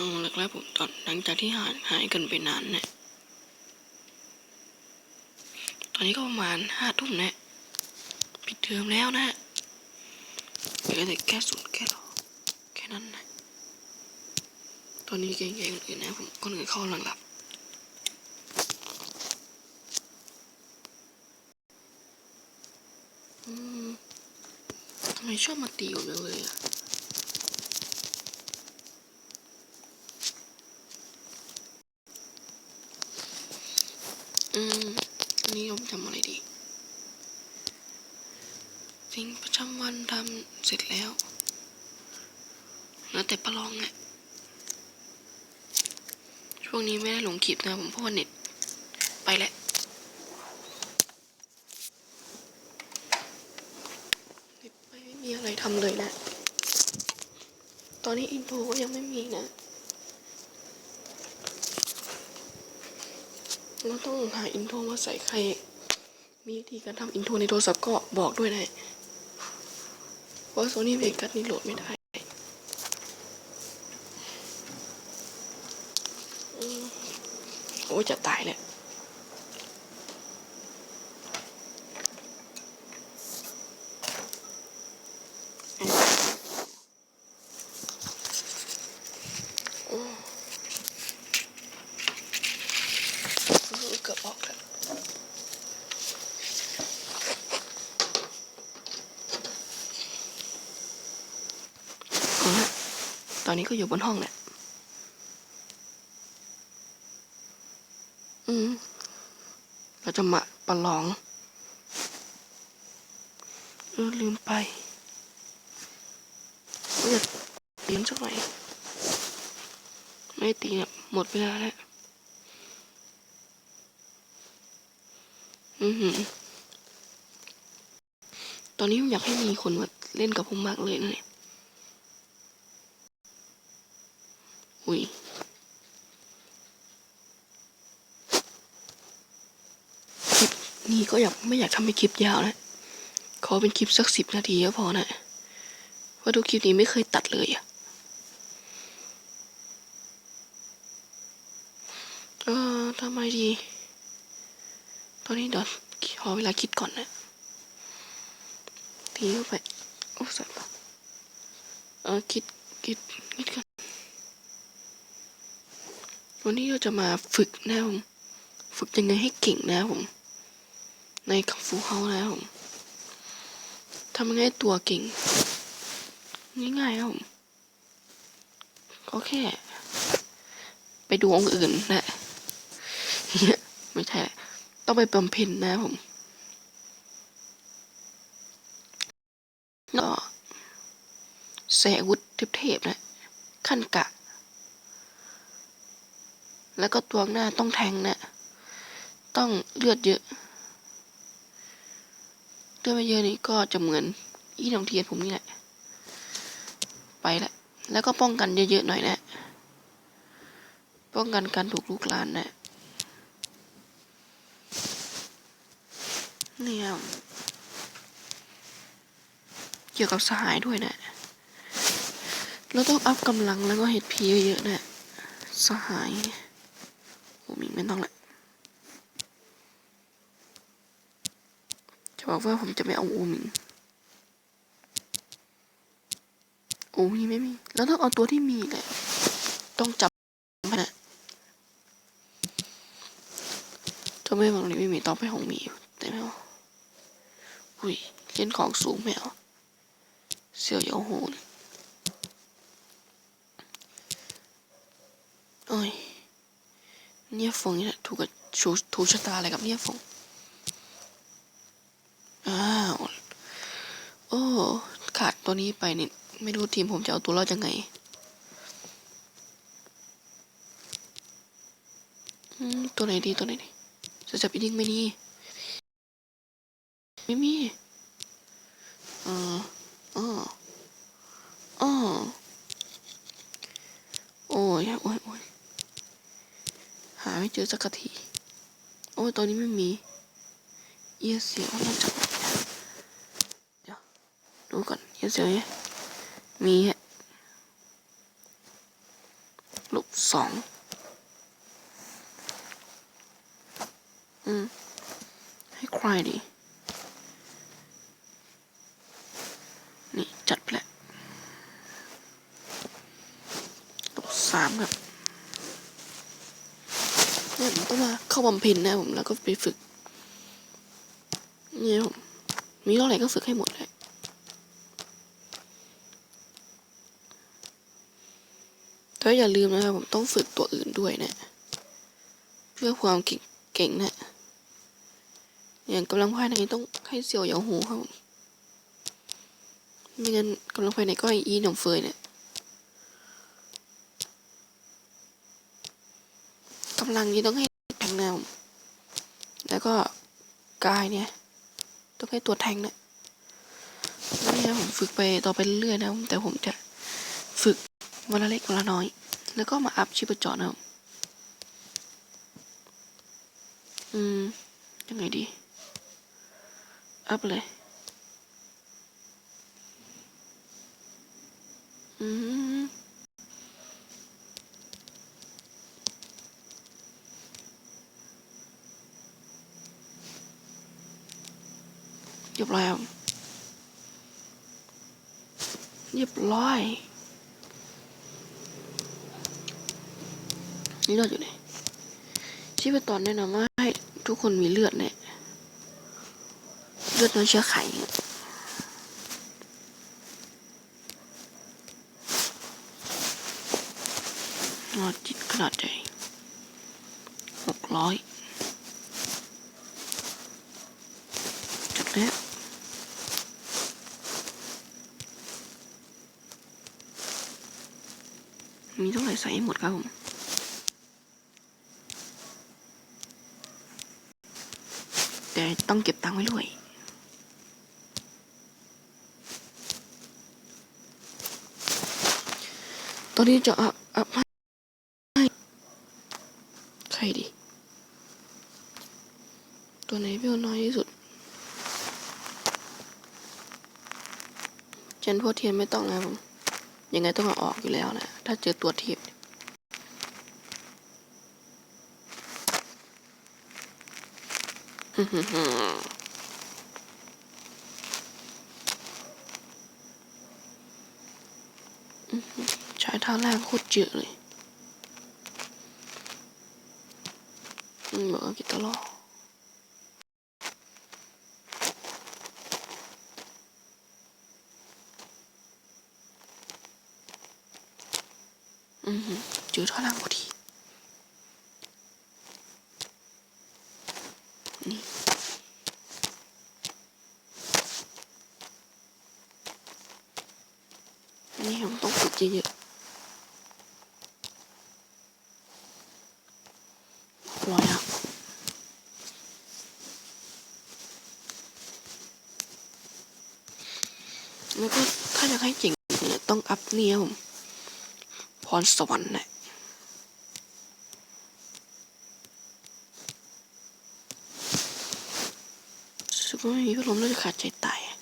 เอาละครับผมตอนหลังจากที่หายหายกันไปนานเนี่ย ตอนนี้ก็ประมาณห้าทุ่มเนี่ยปิดเทอมแล้วนะเหลือแต่แค่ศูนย์แค่รอแค่นั้นนะตอนนี้เก่งๆคนอื่นนะผมคนอื่นเข้ากำลังหลับอืมทำไมชอบมาตีผมจังเลยอะ อืมวันนี้ผมทำอะไรดี สิ่งประจำวันทำเสร็จแล้วแล้วแต่ประลองอะช่วงนี้ไม่ได้ลงคลิปนะผมเพราะว่าเน็ต ไปแล้วเน็ตไปไม่มีอะไรทำเลยนะ ตอนนี้อินโทรก็ยังไม่มีนะ เราต้องหาอินโทรมาใส่ใคร มีวิธีการทำอินโทรในโทรศัพท์ก็บอกด้วยนะเพราะโซนี่เวกัสนี่โหลดไม่ได้โอ้จะตายแหละอืมเกือบออกแล้ว เอาละ ตอนนี้ก็อยู่บนห้องแหละ อืม เราจะมาประลอง เออลืมไปว่าจะตีนสักหน่อย ไม่ตีเนี่ยหมดเวลาแล้ว อือหือตอนนี้ผมอยากให้มีคนมาเล่นกับผมมากเลยนะเนี่ย อุ้ยคลิปนี้ ก็อยากไม่อยากทำเป็นคลิปยาวนะ ขอเป็นคลิปสักสิบนาทีก็พอนะเพราะดูคลิปนี้ไม่เคยตัดเลยอะเออทำไมดี ตอนนี้เดี๋ยวขอเวลาคิดก่อนนะทีเข้าไปโอ้สัตว์เออคิดคิดคิดก่อนวันนี้เราจะมาฝึกนะผม ฝึกยังไงให้เก่งนะผม ในคังฟูเฮานะครับผมทำงไงให้ตัวเก่ง ง่ายๆครับผมก็แค่ ไปดูองค์อื่นนะไม่ใช่ ต้องไปบำเพ็ญนะผมก็แสวุธเทพๆนะ ขั้นกะ แล้วก็ตัวหน้าต้องแทงนะ ต้องเลือดเยอะ ลือดไม่เยอะนี่ก็จะเหมือนอีน้องเทียนผมนี่แหละ ไปละแล้วก็ป้องกันเยอะๆหน่อยนะ ป้องกันการถูกลุกลานนะเนี่ยเกี่ยวกับสหายด้วยนะ เราต้องอัพกำลังแล้วก็เฮดพีเยอะๆนะ สหายโอ้มิงไม่ต้องละจะ บอกว่าผมจะไม่เอาอูมิงอูมิงไม่มี แล้วต้องเอาตัวที่มีแหละต้องจับมันนะถ้าไม่บอกนี้ไม่มีต้องไปของมีแต่ไม่เอาอุ้ยเล่นของสูงไม่เอาเสี่ยวเหยาโหนโอ้ยเนี่ยฟงนี่แหละถูกกับชูถูกชะตาอะไรกับเนี่ยฟงอ้าวโอ้ขาด ตัวนี้ไปนี่ไม่รู้ทีมผมจะเอาตัวรอดยังไงตัวไหนดีตัวไหนดีจะจับอีกยิงไหม่นี่ไม่มีอ๋ออ๋ออ๋อโอ้ยโอ้ยโอ้ยหาไม่เจอสักที โอ้ยตัวนี้ไม่มีเอียเสียวน่าจะเดี๋ยวดูก่อน เอียเสียวเนี่ยมีฮะโลสองอืม ให้ใครดี นี่ จัดไปแล้วกสามครับเนี่ยผมต้องมาเข้าบำเพ็ญนะผมแล้วก็ไปฝึก เนี่ยผมมีเท่าไหร่ก็ฝึกให้หมดเลย แต่ว่าอย่าลืมนะครับผมต้องฝึกตัวอื่นด้วยนะ เพื่อความเก่งนะอย่างกำลังภายในต้องให้เซียวเหยาหูครับไม่งั้นกำลังภายในก็อีหนองเฟยเนี่ยกำลังนี้ต้องให้แทงแนวแล้วก็กายเนี่ย ต้องให้ตัวแทงนะนี่นะผมฝึกไปต่อไปเรื่อยๆนะแต่ผมจะ วันละเล็กวันละน้อย แล้วก็มาอัพชีพจรนะครับ อืม ยังไงดี อัพเลย อืมเรียบร้อยครับเรียบร้อย นี่เลือดอยู่ไหนชีพตอนแนะนำว่าให้ทุกคนมีเลือดเนี่ยเลือดน้ำเชื้อไขเนี่ยนอจิตขนาดใหญ่หกร้อยจบแล้วมีเท่าไหร่ใส่ให้หมดครับผม แต่ต้องเก็บตังค์ไว้ด้วยตอนนี้จะอัพอัพให้ใครดี ตัวไหนเพี่น้อยที่สุดเจนพวกเทียนไม่ต้องนะผมยังไงต้องเอาออกอยู่แล้วนะ ถ้าเจอตัวเทียบ อื้อหือหืออื้อหือ ใช้ท่าแรกโคตรเยอะเลยอืมบอกว่ากิตาลออือหือเจอท่าแรกพอดี นี่ผมต้องฝึกเยอะๆร้อยอะแล้วก็ถ้าอยากให้เจ๋งเนี่ยต้องอัพเนี่ยผม พรสวรรค์เนี่ยสึกว่าไม่มีพัดลมแล้วจะขาดใจตายอะ เ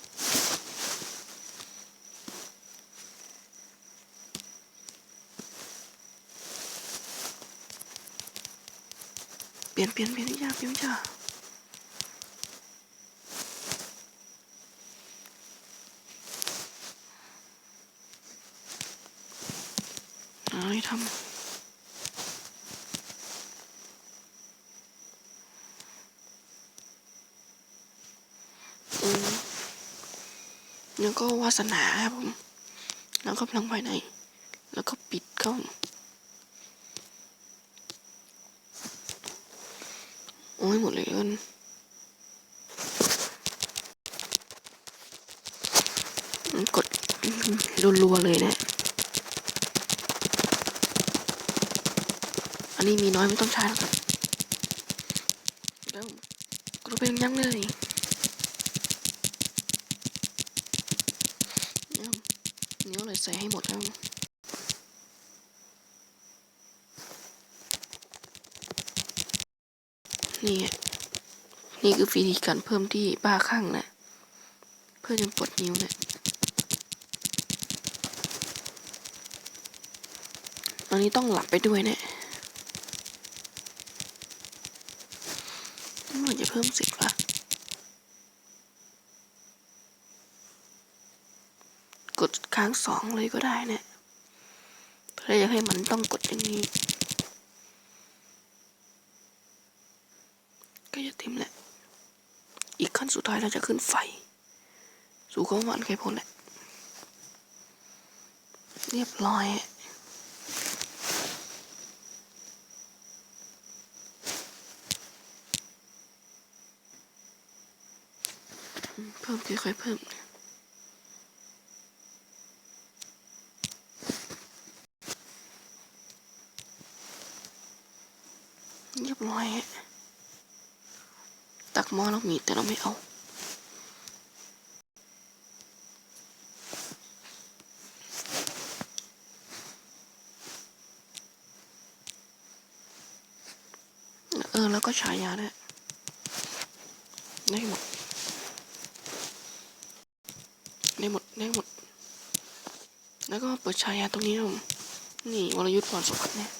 ปลี่ยนเปลี่ยนเปลี่ยนวิชาเปลี่ยนวิชาเอาให้ทำอืมแล้วก็วาสนาครับผม แล้วก็พลังภายใน แล้วก็ปิดเข้า โอ้ยหมดเลยเอินกดรัวๆเลยนะ อันนี้มีน้อยไม่ต้องใช้แล้วครับแล้วกดเป็นยังเลยเนี่ยนิ้วเลยใส่ให้หมดแล้ว นี่ไงนี่คือวิธีการเพิ่มที่บ้าคลั่งนะ เพื่อจะปลดนิ้วเนี่ยอัอันนี้ต้องหลับไปด้วยเนี่ยตำรวจจะเพิ่มสิบละกดค้างสองเลยก็ได้เนี่ยถ้าอยากให้มันต้องกดอย่างนี้ ก็จะเต็มแหละ อีกขั้นสุดท้ายเราจะขึ้นไฟ สู่ความหวานไข่พ้นแหละ เรียบร้อยเพิ่มค่อยๆเพิ่มเรียบร้อย ตักหม้อแล้วมีแต่เราไม่เอา เออ แล้วก็ฉายาด้วยได้หมด ได้หมด ได้หมด แล้วก็เปิดฉายาตรงนี้นะผมนี่วรยุทธ์พรสมบัติเนี่ย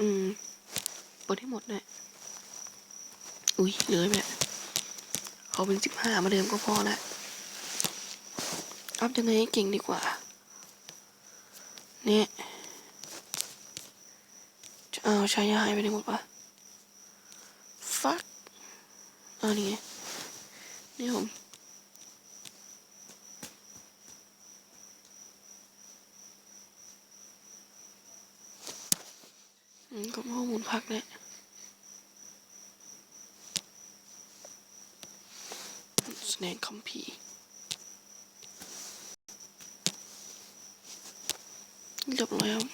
อืม เปิดให้หมดเลยอุ้ยเลยแบบเอาเป็นสิบห้ามาเดิมก็พอละอัพยังไงให้เก่งดีกว่า เนี่ยจะเอาชายาหายไปไหนหมดปะฟักอันนี้ไงนี่ผม ก็ข้อมูลพักเนี่ยแสดงคัมภีร์เรียบร้อยครับ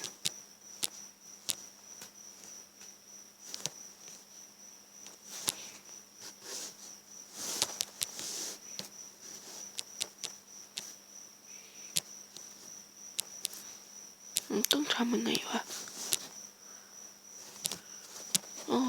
มันต้องทำยังไงวะ อ๋อ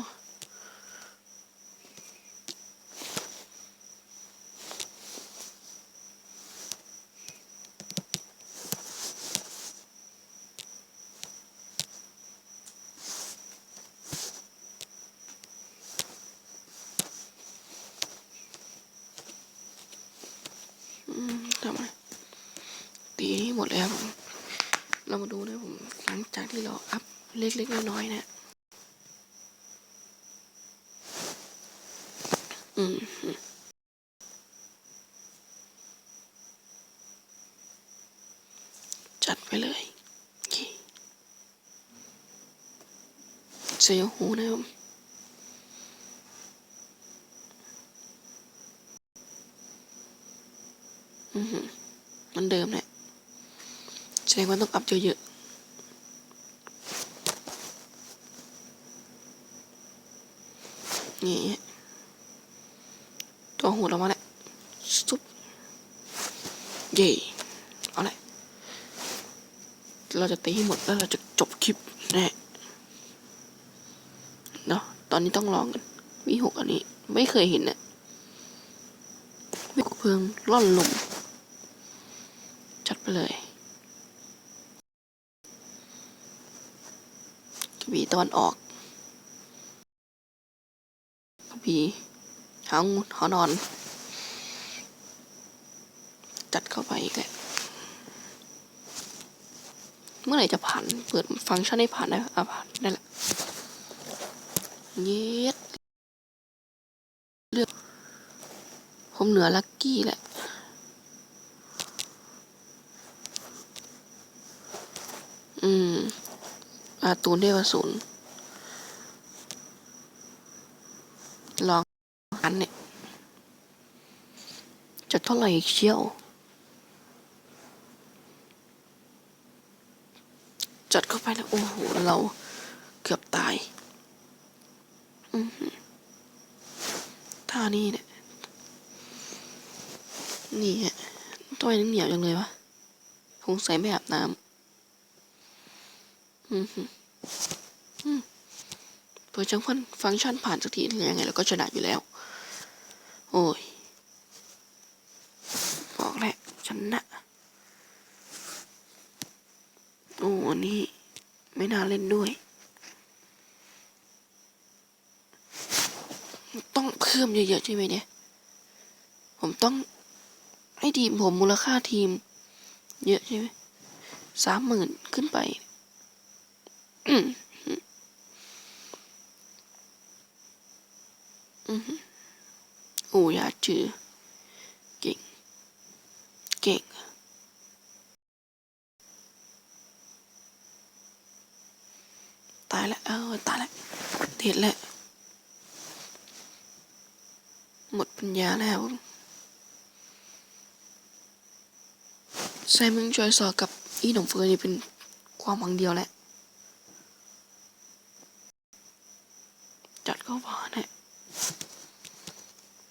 อืม ทำไมตีนี้หมดแล้วผมเรามาดูนะผมหลังจากที่เราอัพเล็กๆน้อยๆนี่ยอืมจัดไปเลยโอเคเสียหูนะครับ อือหือมันเดิมแหละแสดงว่าต้องอัพเยอะๆนี่ตัวหูเรามาแล้วซุปเย่เอาลยเราจะตีให้หมดแล้วเราจะจบคลิปแน่เนาะตอนนี้ต้องลองกันวีหกอันนี้ ไม่เคยเห็นนี่ยวิกเพลิงร่อนลม เลย กระบี่ตะวันออก กระบี่หางหอนอน จัดเข้าไปอีกแหละ เมื่อไหร่จะผ่าน เปิดฟังก์ชันให้ผ่านได้อะผ่านได้ละเย็ดเลือกผมเหนือลักกี้แหละ อืมอาตูนเทวศูนย์ลองอันเนี่ยจะเท่าไหร่เชี่ยว จัดเข้าไปแล้ว โอ้โห เราเกือบตายอือหือท่านี้เนี่ย นี่ฮะตัวนี้เหนียวจังเลยวะคงใส่ไม่อาบน้ำ เปิดจังฟันฟังก์ชันผ่านสักทียังไงเราก็ชนะอยู่แล้ว โอ้ย บอกแหละชนะ โอ้อันนี้ไม่น่าเล่นด้วย ต้องเพิ่มเยอะๆใช่ไหมเนี่ย ผมต้องให้ทีมผมมูลค่าทีม เยอะใช่ไหมสามหมื่นขึ้นไป โอ้ยาจือเก่ง เก่งตายแล้วเออตายแล้วเด็ดแล้วหมดปัญญาแล้วไซมึงจอยสอกับอีหนมเฟิร์นนี่เป็นความหวังเดียวแหละ จัดก็พอนะอื้อหือ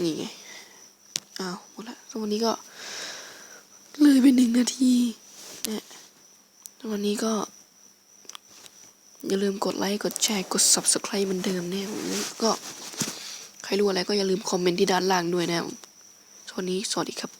นี่ไงอ้าวหมดละแล้ววันนี้ก็เลยไปหนึ่งนาทีนะแล้ววันนี้ก็ อย่าลืมกดไลค์ กดแชร์ กด subscribe เหมือนเดิมเนี่ยก็ ใครรู้อะไรก็อย่าลืมคอมเมนต์ที่ด้านล่างด้วยนะช่วนนี้สวัสดีครับ